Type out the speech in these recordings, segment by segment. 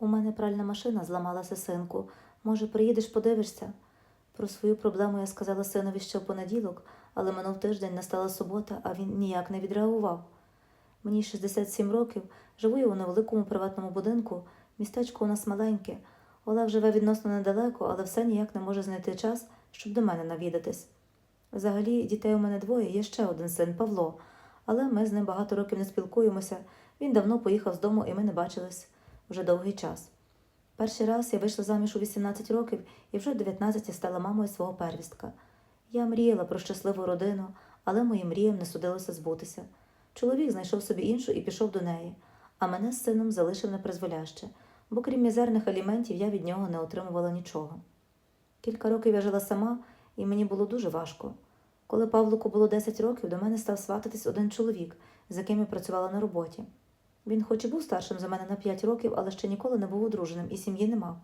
У мене пральна машина зламалася, синку. Може, приїдеш, подивишся? Про свою проблему я сказала синові ще в понеділок, але минув тиждень настала субота, а він ніяк не відреагував. Мені 67 років, живу я у невеликому приватному будинку, містечко у нас маленьке. Олег живе відносно недалеко, але все ніяк не може знайти час, щоб до мене навідатись. Взагалі, дітей у мене двоє, є ще один син Павло, але ми з ним багато років не спілкуємося. Він давно поїхав з дому, і ми не бачились вже довгий час. Перший раз я вийшла заміж у 18 років і вже в 19 стала мамою свого первістка. Я мріяла про щасливу родину, але моїм мріям не судилося збутися. Чоловік знайшов собі іншу і пішов до неї, а мене з сином залишив непризволяще, бо крім мізерних аліментів я від нього не отримувала нічого. Кілька років я жила сама, і мені було дуже важко. Коли Павлику було 10 років, до мене став свататись один чоловік, з яким я працювала на роботі. Він, хоч і був старшим за мене на 5 років, але ще ніколи не був одруженим і сім'ї не мав.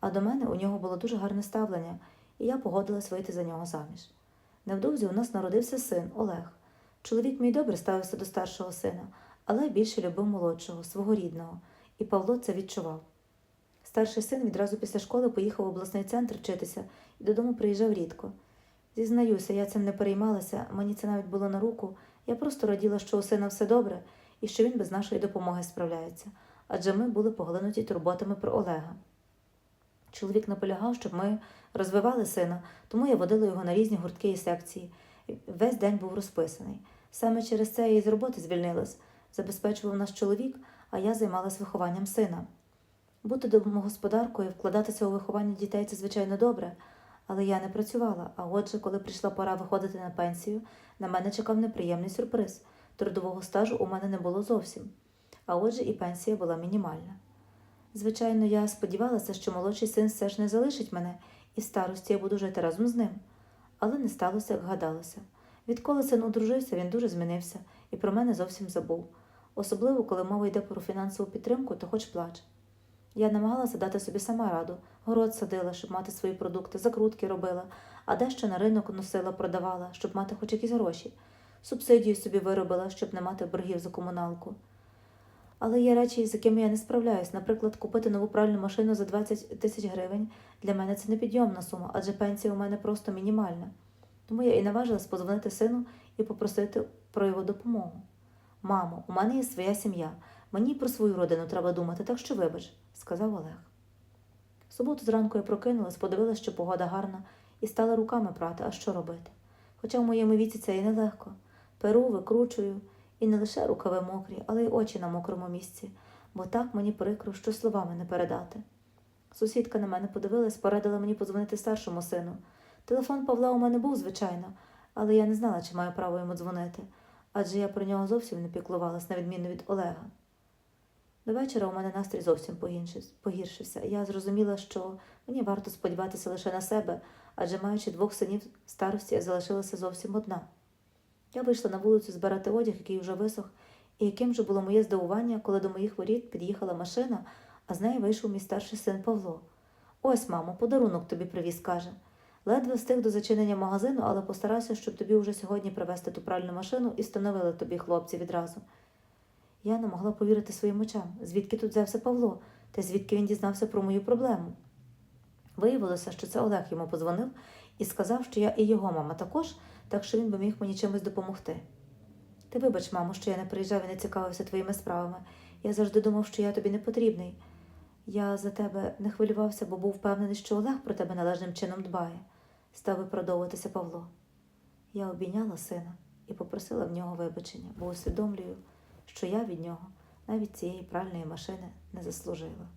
А до мене у нього було дуже гарне ставлення, і я погодилась вийти за нього заміж. Невдовзі у нас народився син Олег. Чоловік мій добре ставився до старшого сина, але більше любив молодшого, свого рідного, і Павло це відчував. Старший син відразу після школи поїхав в обласний центр вчитися і додому приїжджав рідко. Зізнаюся, я цим не переймалася, мені це навіть було на руку. Я просто раділа, що у сина все добре і що він без нашої допомоги справляється, адже ми були поглинуті турботами про Олега. Чоловік наполягав, щоб ми розвивали сина, тому я водила його на різні гуртки і секції. Весь день був розписаний. Саме через це я із роботи звільнилась, забезпечував наш чоловік, а я займалась вихованням сина. Бути домогосподаркою, вкладатися у виховання дітей це звичайно добре, але я не працювала. А отже, коли прийшла пора виходити на пенсію, на мене чекав неприємний сюрприз. Трудового стажу у мене не було зовсім, а отже, і пенсія була мінімальна. Звичайно, я сподівалася, що молодший син все ж не залишить мене, і в старості я буду жити разом з ним. Але не сталося, як гадалося. Відколи син одружився, він дуже змінився і про мене зовсім забув. Особливо, коли мова йде про фінансову підтримку, то хоч плач. Я намагалася дати собі сама раду, город садила, щоб мати свої продукти, закрутки робила, а дещо на ринок носила, продавала, щоб мати хоч якісь гроші. Субсидію собі виробила, щоб не мати боргів за комуналку. Але є речі, з якими я не справляюсь. Наприклад, купити нову пральну машину за 20 тисяч гривень для мене це непідйомна сума, адже пенсія у мене просто мінімальна. Тому я і наважилась позвонити сину і попросити про його допомогу. Мамо, у мене є своя сім'я. Мені про свою родину треба думати, так що вибач, сказав Олег. В суботу зранку я прокинулась, подивилась, що погода гарна, і стала руками прати, а що робити. Хоча в моєму віці це і нелегко. Перу викручую, і не лише рукави мокрі, але й очі на мокрому місці, бо так мені прикро, що словами не передати. Сусідка на мене подивилась, порадила мені подзвонити старшому сину. Телефон Павла у мене був, звичайно, але я не знала, чи маю право йому дзвонити, адже я про нього зовсім не піклувалась, на відміну від Олега. До вечора у мене настрій зовсім погіршився-. Я зрозуміла, що мені варто сподіватися лише на себе, адже маючи двох синів старості, я залишилася зовсім одна. Я вийшла на вулицю збирати одяг, який вже висох, і яким же було моє здивування, коли до моїх воріт під'їхала машина, а з неї вийшов мій старший син Павло. Ось, мамо, подарунок тобі привіз, каже. Ледве встиг до зачинення магазину, але постарався, щоб тобі вже сьогодні привезти ту пральну машину і встановили тобі хлопці відразу. Я не могла повірити своїм очам, звідки тут взявся Павло, та звідки він дізнався про мою проблему. Виявилося, що це Олег йому подзвонив і сказав, що я і його мама також, так що він би міг мені чимось допомогти. Ти вибач, мамо, що я не приїжджав і не цікавився твоїми справами. Я завжди думав, що я тобі не потрібний. Я за тебе не хвилювався, бо був впевнений, що Олег про тебе належним чином дбає, став виправдовуватися Павло. Я обійняла сина і попросила в нього вибачення, бо усвідомлюю, що я від нього навіть цієї пральної машини не заслужила.